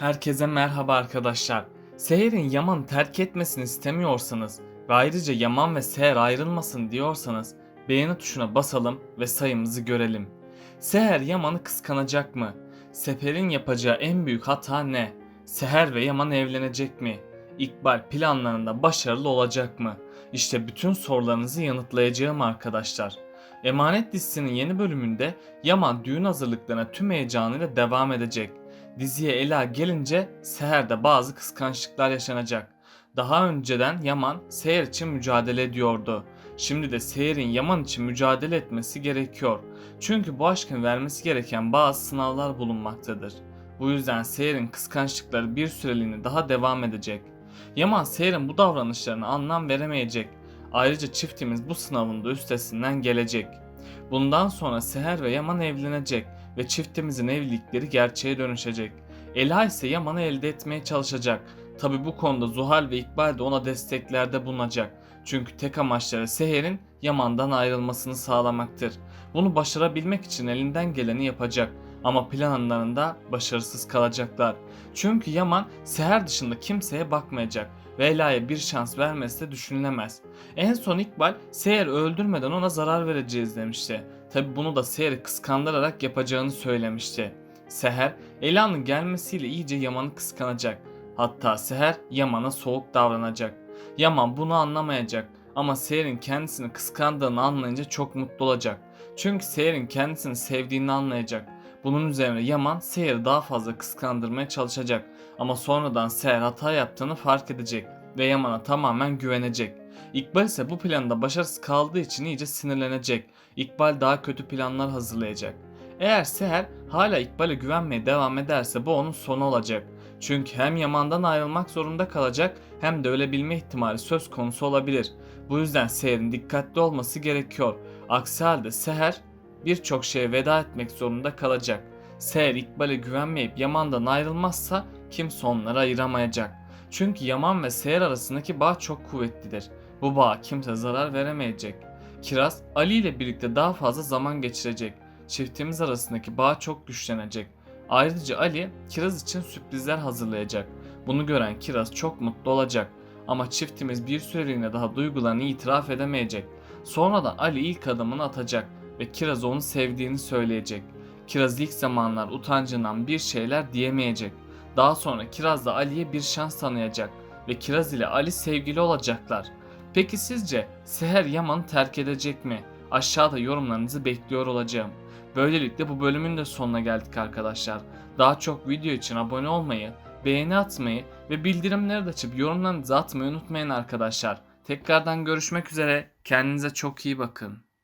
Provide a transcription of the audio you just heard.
Herkese merhaba arkadaşlar. Seher'in Yaman'ı terk etmesini istemiyorsanız ve ayrıca Yaman ve Seher ayrılmasın diyorsanız beğeni tuşuna basalım ve sayımızı görelim. Seher Yaman'ı kıskanacak mı? Seher'in yapacağı en büyük hata ne? Seher ve Yaman evlenecek mi? İkbal planlarında başarılı olacak mı? İşte bütün sorularınızı yanıtlayacağım arkadaşlar. Emanet dizisinin yeni bölümünde Yaman düğün hazırlıklarına tüm heyecanıyla devam edecek. Diziye Ela gelince Seher'de bazı kıskançlıklar yaşanacak. Daha önceden Yaman Seher için mücadele ediyordu. Şimdi de Seher'in Yaman için mücadele etmesi gerekiyor. Çünkü bu aşkın vermesi gereken bazı sınavlar bulunmaktadır. Bu yüzden Seher'in kıskançlıkları bir süreliğine daha devam edecek. Yaman Seher'in bu davranışlarına anlam veremeyecek. Ayrıca çiftimiz bu sınavın da üstesinden gelecek. Bundan sonra Seher ve Yaman evlenecek ve çiftimizin evlilikleri gerçeğe dönüşecek. Ela ise Yaman'ı elde etmeye çalışacak. Tabi bu konuda Zuhal ve İkbal de ona desteklerde bulunacak. Çünkü tek amaçları Seher'in Yaman'dan ayrılmasını sağlamaktır. Bunu başarabilmek için elinden geleni yapacak. Ama planlarında başarısız kalacaklar. Çünkü Yaman Seher dışında kimseye bakmayacak ve Ela'ya bir şans vermesi de düşünülemez. En son İkbal Seher öldürmeden ona zarar vereceğiz demişti. Tabi bunu da Seher'i kıskandırarak yapacağını söylemişti. Seher, Ela'nın gelmesiyle iyice Yaman'ı kıskanacak. Hatta Seher Yaman'a soğuk davranacak. Yaman bunu anlamayacak ama Seher'in kendisini kıskandığını anlayınca çok mutlu olacak. Çünkü Seher'in kendisini sevdiğini anlayacak. Bunun üzerine Yaman Seher'i daha fazla kıskandırmaya çalışacak. Ama sonradan Seher hata yaptığını fark edecek ve Yaman'a tamamen güvenecek. İkbal ise bu planda başarısız kaldığı için iyice sinirlenecek. İkbal daha kötü planlar hazırlayacak. Eğer Seher hala İkbal'e güvenmeye devam ederse bu onun sonu olacak. Çünkü hem Yaman'dan ayrılmak zorunda kalacak hem de ölebilme ihtimali söz konusu olabilir. Bu yüzden Seher'in dikkatli olması gerekiyor. Aksi halde Seher birçok şeye veda etmek zorunda kalacak. Seher İkbal'e güvenmeyip Yaman'dan ayrılmazsa kimse onları ayıramayacak. Çünkü Yaman ve Seher arasındaki bağ çok kuvvetlidir. Bu bağ kimse zarar veremeyecek. Kiraz Ali ile birlikte daha fazla zaman geçirecek. Çiftimiz arasındaki bağ çok güçlenecek. Ayrıca Ali Kiraz için sürprizler hazırlayacak. Bunu gören Kiraz çok mutlu olacak. Ama çiftimiz bir süreliğine daha duygularını itiraf edemeyecek. Sonra da Ali ilk adımını atacak ve Kiraz onu sevdiğini söyleyecek. Kiraz ilk zamanlar utancından bir şeyler diyemeyecek. Daha sonra Kiraz da Ali'ye bir şans tanıyacak ve Kiraz ile Ali sevgili olacaklar. Peki sizce Seher Yaman'ı terk edecek mi? Aşağıda yorumlarınızı bekliyor olacağım. Böylelikle bu bölümün de sonuna geldik arkadaşlar. Daha çok video için abone olmayı, beğeni atmayı ve bildirimleri de açıp yorumlarınızı atmayı unutmayın arkadaşlar. Tekrardan görüşmek üzere. Kendinize çok iyi bakın.